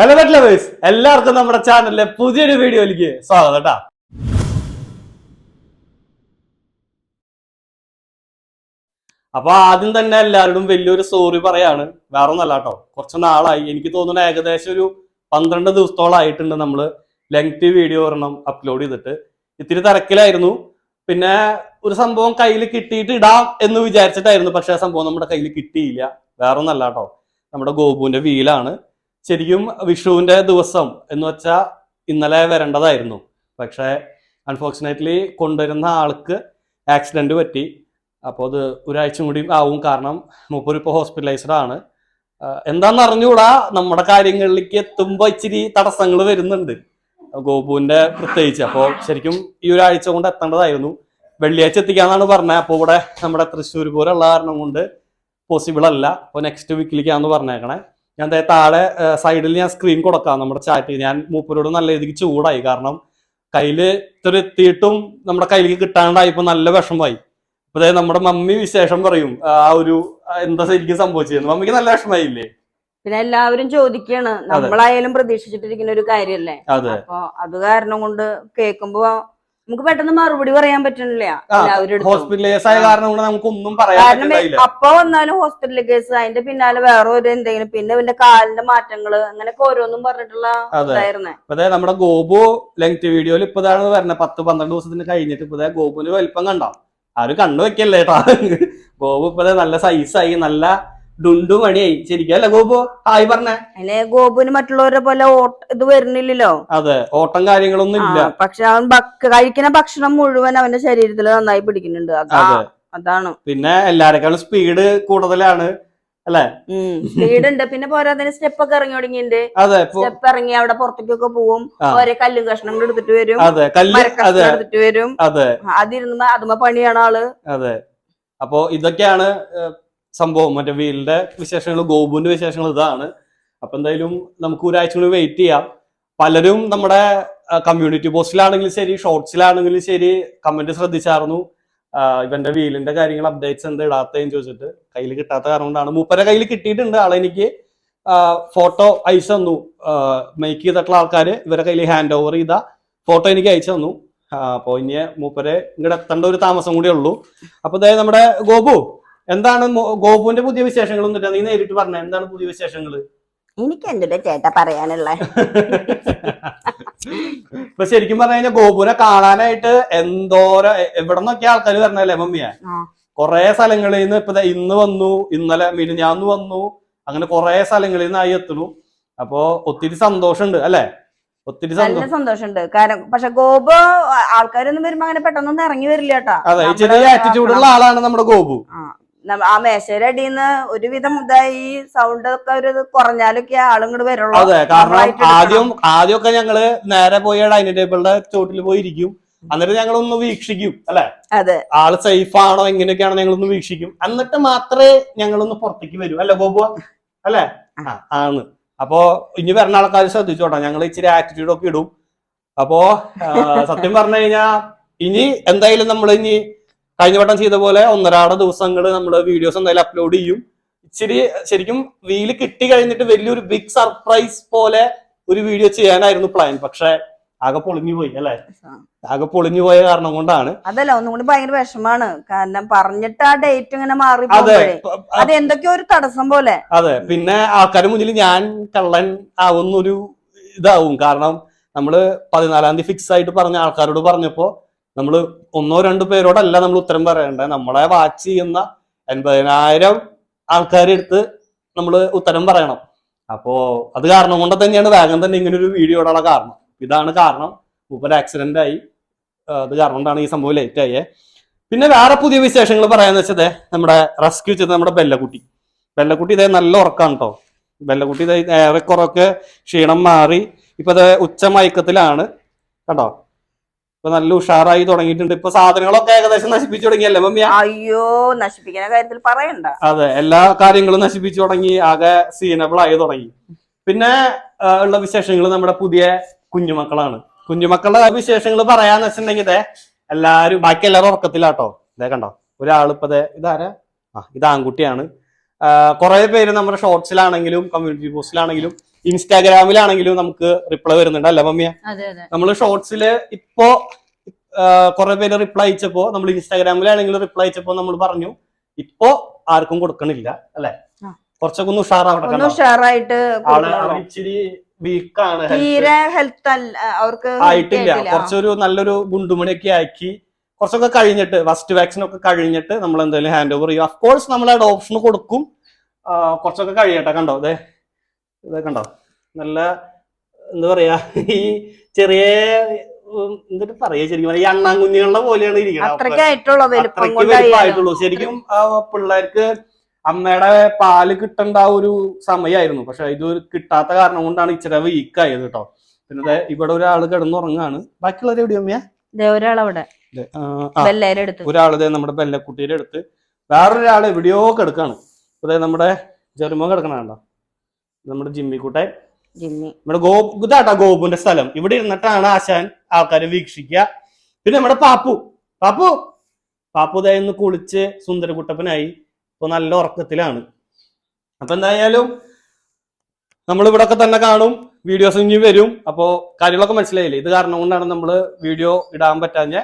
Hello bet എല്ലാവർക്കും നമ്മുടെ ചാനലിലെ പുതിയൊരു വീഡിയോയിലേക്ക് സ്വാഗതം കേട്ടാ. അപ്പൊ ആദ്യം തന്നെ എല്ലാവരോടും വലിയൊരു സോറി പറയാണ്. വേറെ ഒന്നല്ല കേട്ടോ. കുറച്ച് നാളായി. എനിക്ക് തോന്നുന്നു ഏകദേശം ഒരു പന്ത്രണ്ട് ദിവസത്തോളം ആയിട്ടുണ്ട് നമ്മൾ ലെങ്തി വീഡിയോ ഒരെണ്ണം അപ്ലോഡ് ചെയ്തിട്ട്. ഇത്തിരി തിരക്കിലായിരുന്നു. പിന്നെ ഒരു സംഭവം കയ്യിൽ കിട്ടിയിട്ട് ഇടാം എന്ന് വിചാരിച്ചിട്ടായിരുന്നു. പക്ഷെ ആ സംഭവം നമ്മുടെ കയ്യിൽ കിട്ടിയില്ല. വേറെ ഒന്നല്ല കേട്ടോ. നമ്മുടെ ഗോപുവിന്റെ വീലാണ്. ശരിക്കും വിഷുവിന്റെ ദിവസം എന്ന് വെച്ചാൽ ഇന്നലെ വരേണ്ടതായിരുന്നു. പക്ഷേ അൺഫോർച്ചുനേറ്റ്ലി കൊണ്ടുവരുന്ന ആൾക്ക് ആക്സിഡന്റ് പറ്റി. അപ്പോൾ അത് ഒരാഴ്ച കൂടി ആവും. കാരണം മൂപ്പര് ഇപ്പോൾ ഹോസ്പിറ്റലൈസ്ഡ് ആണ്. എന്താണെന്ന് അറിഞ്ഞുകൂടാ നമ്മുടെ കാര്യങ്ങളിലേക്ക് എത്തുമ്പോൾ ഇച്ചിരി തടസ്സങ്ങൾ വരുന്നുണ്ട്. ഗോപുവിന്റെ പ്രത്യേകിച്ച്. അപ്പോൾ ശരിക്കും ഈ ഒരാഴ്ച കൊണ്ട് എത്തേണ്ടതായിരുന്നു. വെള്ളിയാഴ്ച എത്തിക്കാന്നാണ് പറഞ്ഞത് അപ്പോൾ ഇവിടെ നമ്മുടെ തൃശ്ശൂർ പോലുള്ള കാരണം കൊണ്ട് പോസിബിൾ അല്ല. അപ്പോൾ നെക്സ്റ്റ് വീക്കിലേക്കാണെന്ന് പറഞ്ഞേക്കണേ. ഞാൻ താഴെ സൈഡിൽ ഞാൻ സ്ക്രീൻ കൊടുക്കാം നമ്മുടെ ചാറ്റ് ഞാൻ മൂപ്പരോട് നല്ല രീതിക്ക് ചൂടായി. കാരണം കയ്യിൽ ഇത്ര എത്തിയിട്ടും നമ്മുടെ കയ്യിലേക്ക് കിട്ടാണ്ടായപ്പോ നല്ല വിഷമമായി. ദേ നമ്മുടെ മമ്മി വിശേഷം പറയും ആ ഒരു എന്താ ശരിക്കും സംഭവിച്ചു മമ്മിക്ക് നല്ല വിഷമായില്ലേ പിന്നെ എല്ലാവരും ചോദിക്കാണ്. നമ്മളായാലും പ്രതീക്ഷിച്ചിട്ടിരിക്കുന്ന ഒരു കാര്യല്ലേ? അപ്പൊ അത് കാരണം കൊണ്ട് കേൾക്കുമ്പോ നമുക്ക് പെട്ടെന്ന് മറുപടി പറയാൻ പറ്റണില്ല. ആ, എല്ലാവരും അടുത്തും. ഹോസ്പിറ്റലൈസ് ആയ കാരണം കൊണ്ട് നമുക്ക് ഒന്നും പറയാൻ കാരണം പറ്റില്ല അപ്പൊ വന്നാലും ഹോസ്പിറ്റൽ കേസ് അതിന്റെ പിന്നാലെ വേറെ ഒരു എന്തെങ്കിലും പിന്നെ ഇവന്റെ കാലിന്റെ മാറ്റങ്ങൾ അങ്ങനെയൊക്കെ ഓരോന്നും പറഞ്ഞിട്ടുള്ള ഇതായിരുന്നേ. നമ്മുടെ ഗോപു ലെങ്ത് വീഡിയോയിൽ ഇപ്പൊ ഇതാണ് വരുന്നത് പത്ത് പന്ത്രണ്ട് ദിവസത്തിന് കഴിഞ്ഞിട്ട് ഇപ്പൊ ഗോപുവിന് വലിപ്പം കണ്ടോ? ആരും കണ്ണു വെക്കല്ലേട്ടാ ഗോപു ഇപ്പൊ നല്ല സൈസായി നല്ല ഡുണ്ടു മണിയായി ശരിക്കും അല്ലെ ഗോപു? ഹായ് പറഞ്ഞേ. അല്ലെ ഗോപുവിന് മറ്റുള്ളവരെ പോലെ ഇത് വരുന്നില്ലല്ലോ? അതെ ഓട്ടം കാര്യങ്ങളൊന്നും ഇല്ല. പക്ഷെ അവൻ കഴിക്കുന്ന ഭക്ഷണം മുഴുവൻ അവന്റെ ശരീരത്തിൽ നന്നായി പിടിക്കുന്നുണ്ട്. അതാണ്. പിന്നെ എല്ലാരെക്കാളും സ്പീഡ് കൂടുതലാണ്. അല്ലെ? സ്പീഡ് ഉണ്ട് പിന്നെ പോരാതെ സ്റ്റെപ്പ് ഒക്കെ ഇറങ്ങി തുടങ്ങിയിട്ടുണ്ട് സ്റ്റെപ്പ് ഇറങ്ങി അവിടെ പുറത്തേക്കൊക്കെ പോവും. ഓരോ കല്ലും കഷ്ണങ്ങൾ എടുത്തിട്ട് വരും. അതെ കല്ല് മരക്കഷ്ണം എടുത്തിട്ട് വരും. അതെ. അതിരുന്ന് അതുമ്പോ പണിയാണ് ആൾ. അതെ. അപ്പോ ഇതൊക്കെയാണ് സംഭവം. മറ്റേ വീലിന്റെ വിശേഷങ്ങൾ ഗോപുവിന്റെ വിശേഷങ്ങൾ ഇതാണ്. അപ്പൊ എന്തായാലും നമുക്ക് ഒരാഴ്ച കൂടി വെയിറ്റ് ചെയ്യാം. പലരും നമ്മുടെ കമ്മ്യൂണിറ്റി പോസ്റ്റിലാണെങ്കിലും ശരി ഷോർട്സിലാണെങ്കിലും ശരി കമന്റ് ശ്രദ്ധിച്ചായിരുന്നു. ഇവന്റെ വീലിന്റെ കാര്യങ്ങൾ അപ്ഡേറ്റ്സ് എന്താ ഇടാത്തതെന്ന് ചോദിച്ചിട്ട്. കയ്യിൽ കിട്ടാത്ത കാരണം കൊണ്ടാണ്. മൂപ്പരെ കയ്യിൽ കിട്ടിയിട്ടുണ്ട് ആളെനിക്ക് ഫോട്ടോ അയച്ചു തന്നു. മേക്ക് ചെയ്തിട്ടുള്ള ആൾക്കാര് ഇവരെ കയ്യിൽ ഹാൻഡ് ഓവർ ചെയ്ത ഫോട്ടോ എനിക്ക് അയച്ചു തന്നു. അപ്പോ ഇനി മൂപ്പരെ ഇങ്ങോട്ട് എത്തേണ്ട ഒരു താമസം കൂടിയേ ഉള്ളൂ. അപ്പൊ ദേ നമ്മുടെ ഗോപു. എന്താണ് ഗോപുവിന്റെ പുതിയ വിശേഷങ്ങൾ ഒന്നിട്ട് നീ നേരിട്ട് പറഞ്ഞ എന്താണ് പുതിയ വിശേഷങ്ങൾ എനിക്ക് എന്തിന്റെ ചേട്ടാ പറയാനുള്ള? ഇപ്പൊ ശരിക്കും പറഞ്ഞു കഴിഞ്ഞാൽ കാണാനായിട്ട് എന്തോരം എവിടെ നിന്നൊക്കെ ആൾക്കാർ വരണല്ലേ മമ്മിയ. കൊറേ സ്ഥലങ്ങളിൽ നിന്ന് ഇപ്പൊ ഇന്ന് വന്നു ഇന്നലെ മിനിഞ്ഞാന്ന് വന്നു അങ്ങനെ കൊറേ സ്ഥലങ്ങളിൽ നിന്നായി എത്തുന്നു. അപ്പോ ഒത്തിരി സന്തോഷമുണ്ട് അല്ലെ? ഒത്തിരി നല്ല സന്തോഷമുണ്ട് കാരണം പക്ഷെ ഗോപു ആൾക്കാരൊന്നും വരുമ്പോ അങ്ങനെ പെട്ടെന്നൊന്നും ഇറങ്ങി വരില്ല കേട്ടോ. അതെ ചെറിയ ആറ്റിറ്റ്യൂഡുള്ള ആളാണ് നമ്മുടെ ഗോപു. ആ മേശയുടെ അടിയിൽ ഒരുവിധം ഇതായി സൗണ്ട് ഒക്കെ ഒരു കുറഞ്ഞാലൊക്കെ ആളുങ്ങോട് വരുള്ളൂ. അതെ കാരണം ആദ്യം ആദ്യമൊക്കെ ഞങ്ങൾ നേരെ പോയി ഡൈനിങ് ടേബിളിന്റെ ചോട്ടിൽ പോയി ഇരിക്കും. എന്നിട്ട് ഞങ്ങൾ ഒന്ന് വീക്ഷിക്കും അല്ലെ? അതെ. ആൾ സേഫ് ആണോ എങ്ങനെയൊക്കെയാണോ ഞങ്ങളൊന്ന് വീക്ഷിക്കും. എന്നിട്ട് മാത്രമേ ഞങ്ങളൊന്ന് പുറത്തേക്ക് വരൂ. അല്ലെ ബോബു? അല്ലെ? ആണ്. അപ്പോ ഇനി വരുന്ന ആൾക്കാർ ശ്രദ്ധിച്ചോട്ടോ ഞങ്ങൾ ഇച്ചിരി ആറ്റിറ്റ്യൂഡ് ഒക്കെ ഇടും. അപ്പോ സത്യം പറഞ്ഞു കഴിഞ്ഞാ ഇനി എന്തായാലും നമ്മൾ ഇനി കഴിഞ്ഞ വട്ടം ചെയ്ത പോലെ ഒന്നരാട ദിവസങ്ങൾ നമ്മൾ വീഡിയോസ് എന്തായാലും അപ്ലോഡ് ചെയ്യും. ഇച്ചിരി ശരിക്കും വീൽ കിട്ടി കഴിഞ്ഞിട്ട് വലിയൊരു ബിഗ് സർപ്രൈസ് പോലെ ഒരു വീഡിയോ ചെയ്യാനായിരുന്നു പ്ലാൻ പക്ഷെ ആകെ പൊളിഞ്ഞു പോയി അല്ലെ? ആകെ പൊളിഞ്ഞു പോയ കാരണം കൊണ്ടാണ്. അതല്ല ഒന്നും കൂടി ഭയങ്കര വിഷമാണ്. കാരണം പറഞ്ഞിട്ട് ആ ഡേറ്റ് ഇങ്ങനെ മാറി അതെ. എന്തൊക്കെയോ ഒരു തടസ്സം പോലെ. അതെ. പിന്നെ ആൾക്കാരുടെ മുന്നിൽ ഞാൻ കള്ളൻ ആവുന്നൊരു ഇതാവും. കാരണം നമ്മൾ പതിനാലാം തീയതി ഫിക്സ് ആയിട്ട് പറഞ്ഞ ആൾക്കാരോട് പറഞ്ഞപ്പോ നമ്മൾ ഒന്നോ രണ്ടോ പേരോടല്ല നമ്മൾ ഉത്തരം പറയേണ്ടത് നമ്മളെ വാച്ച് ചെയ്യുന്ന എൺപതിനായിരം ആൾക്കാരെ അടുത്ത് നമ്മൾ ഉത്തരം പറയണം. അപ്പോ അത് കാരണം കൊണ്ട് തന്നെയാണ് വേഗം തന്നെ ഇങ്ങനെ ഒരു വീഡിയോ ഇടാനുള്ള കാരണം. ഇതാണ് കാരണം. മൂപ്പര് ആക്സിഡന്റ് ആയി. അത് കാരണം കൊണ്ടാണ് ഈ സംഭവം ലേറ്റ് ആയേ. പിന്നെ വേറെ പുതിയ വിശേഷങ്ങൾ പറയാന്ന് വെച്ചത് നമ്മുടെ റെസ്ക്യൂ ചെയ്ത നമ്മുടെ ബെല്ലക്കുട്ടി. ബെല്ലക്കുട്ടി ഇതേ നല്ല ഉറക്കാണ് കേട്ടോ ബെല്ലക്കുട്ടി ഇതേ ഏറെക്കുറൊക്കെ ക്ഷീണം മാറി. ഇപ്പൊ അത് ഉച്ച മയക്കത്തിലാണ്. കേട്ടോ ഇപ്പൊ നല്ല ഉഷാറായി തുടങ്ങിയിട്ടുണ്ട്. ഇപ്പൊ സാധനങ്ങളൊക്കെ ഏകദേശം നശിപ്പിച്ചു തുടങ്ങിയല്ലേ മമ്മിയ? അയ്യോ നശിപ്പിക്കുന്ന കാര്യത്തിൽ പറയണ്ട. അതെ എല്ലാ കാര്യങ്ങളും നശിപ്പിച്ചു തുടങ്ങി ആകെ സീനബിൾ ആയി തുടങ്ങി. പിന്നെ ഉള്ള വിശേഷങ്ങൾ നമ്മുടെ പുതിയ കുഞ്ഞുമക്കളാണ്. കുഞ്ഞുമക്കളുടെ വിശേഷങ്ങൾ പറയാന്ന് വെച്ചിട്ടുണ്ടെങ്കിൽ എല്ലാരും ബാക്കി എല്ലാവരും ഉറക്കത്തിലാട്ടോ. ഇതേ കണ്ടോ ഒരാളിപ്പത് ഇതാരാ? ആ ഇത് ആൺകുട്ടിയാണ്. കുറെ പേര് നമ്മുടെ ഷോർട്സിലാണെങ്കിലും കമ്മ്യൂണിറ്റി പോസ്റ്റിലാണെങ്കിലും ഇൻസ്റ്റാഗ്രാമിലാണെങ്കിലും നമുക്ക് റിപ്ലൈ വരുന്നുണ്ട്. അല്ല മമ്മിയ? നമ്മൾ ഷോർട്സിൽ ഇപ്പോ കുറെ പേര് റിപ്ലൈ അയച്ചപ്പോ നമ്മൾ ഇൻസ്റ്റാഗ്രാമിലാണെങ്കിലും റിപ്ലൈ അയച്ചപ്പോ നമ്മൾ പറഞ്ഞു ഇപ്പോ ആർക്കും കൊടുക്കണില്ല. അല്ലെ. കുറച്ചൊക്കെ ഒന്ന് ഉഷാറാവട്ടെ ഒന്ന്? ഉഷാറായിട്ട് ഇച്ചിരി വീക്കാണ് തീരെ ഹെൽത്ത് അവർക്ക് ആയിട്ടില്ല. കുറച്ചൊരു നല്ലൊരു ഗുണ്ടുമണിയൊക്കെ ആക്കി കുറച്ചൊക്കെ കഴിഞ്ഞിട്ട് ഫസ്റ്റ് വാക്സിൻ ഒക്കെ കഴിഞ്ഞിട്ട് നമ്മൾ എന്തായാലും ഹാൻഡ് ഓവർ ചെയ്യും അഫ്കോഴ്സ് നമ്മൾ അഡോപ്ഷൻ കൊടുക്കും കുറച്ചൊക്കെ കഴിയട്ടെ കണ്ടോ? അതെ ഇത് കണ്ടോ? നല്ല എന്താ പറയാ ഈ ചെറിയ എന്നിട്ട് പറയാ ശരിക്കും? ഈ അണ്ണാങ്കുഞ്ഞുങ്ങളുടെ പോലെയാണ് ഇരിക്കുന്നത് ശരിക്കും ആ പിള്ളേർക്ക് അമ്മയുടെ പാൽ കിട്ടേണ്ട ആ ഒരു സമയമായിരുന്നു പക്ഷെ ഇത് കിട്ടാത്ത കാരണം കൊണ്ടാണ് ഇച്ചിരി വീക്ക് ആയത് കേട്ടോ. പിന്നെ ഇവിടെ ഒരാൾ കിടന്നുറങ്ങാണ്. ബാക്കിയുള്ളവർ എവിടെയോ അമ്മയാ ഒരാളവിടെ. ഒരാൾ നമ്മുടെ ബെല്ലക്കുട്ടിയുടെ അടുത്ത്. വേറൊരാൾ എവിടെയോ കിടക്കാണ്. അതായത് നമ്മുടെ ജെർമോ കിടക്കണ കണ്ടോ? നമ്മുടെ ജിമ്മി കൂട്ടെ നമ്മുടെ ഗോ ഇതാട്ടാ ഗോപുന്റെ സ്ഥലം. ഇവിടെ ഇരുന്നിട്ടാണ് ആശാൻ ആൾക്കാരെ വീക്ഷിക്കുക. പിന്നെ നമ്മുടെ പാപ്പു. പാപ്പു പാപ്പു ഇതായിരുന്നു കുളിച്ച് സുന്ദരകുട്ടപ്പനായി. ഇപ്പൊ നല്ല ഉറക്കത്തിലാണ്. അപ്പൊ എന്തായാലും നമ്മൾ ഇവിടെ ഒക്കെ തന്നെ കാണും. വീഡിയോസ് ഇനി വരും. അപ്പോ കാര്യങ്ങളൊക്കെ മനസ്സിലായില്ലേ? ഇത് കാരണം കൊണ്ടാണ് നമ്മൾ വീഡിയോ ഇടാൻ പറ്റാഞ്ഞ.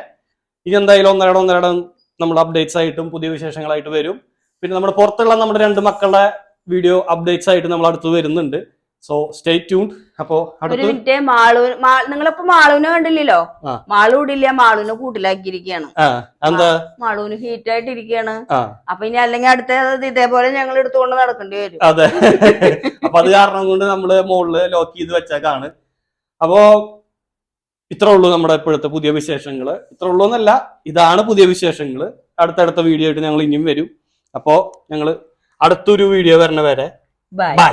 ഇനി എന്തായാലും ഒന്നരടം ഒന്നരടം നമ്മൾ അപ്ഡേറ്റ്സ് ആയിട്ടും പുതിയ വിശേഷങ്ങളായിട്ട് വരും. പിന്നെ നമ്മുടെ പുറത്തുള്ള നമ്മുടെ രണ്ട് മക്കളുടെ വീഡിയോ അപ്ഡേറ്റ്സ് ആയിട്ട് നമ്മൾ അടുത്ത് വരുന്നുണ്ട്. സോ സ്റ്റേ ട്യൂൺ അപ്പോ അടുത്ത മാളു നിങ്ങളിപ്പോ മാളുവിനെ കണ്ടില്ലല്ലോ. മാളു ഇടില്ല മാളുവിനെ കൂട്ടിലാക്കിയിരിക്കുകയാണ്. ആ എന്താ? മാളുവിന് ഹീറ്റ് ആയിട്ട് ഇരിക്കുകയാണ് ആ. അപ്പൊ ഇനി അല്ലെങ്കിൽ അടുത്ത ഇതേപോലെ ഞങ്ങൾ എടുത്തുകൊണ്ട് നടക്കേണ്ടി വരും. അതെ. അപ്പൊ അത് കാരണം കൊണ്ട് നമ്മൾ മുകളിൽ ലോക്ക് ചെയ്ത് വെച്ചേക്കാണ്. അപ്പോ ഇത്ര ഉള്ളൂ നമ്മുടെ ഇപ്പോഴത്തെ പുതിയ വിശേഷങ്ങൾ. ഇത്ര ഉള്ളൂ എന്നല്ല ഇതാണ് പുതിയ വിശേഷങ്ങൾ. അടുത്തടുത്ത വീഡിയോ ആയിട്ട് ഞങ്ങൾ ഇനിയും വരും. അപ്പോ ഞങ്ങൾ അടുത്തൊരു വീഡിയോ വരണ വരെ ബൈ ബൈ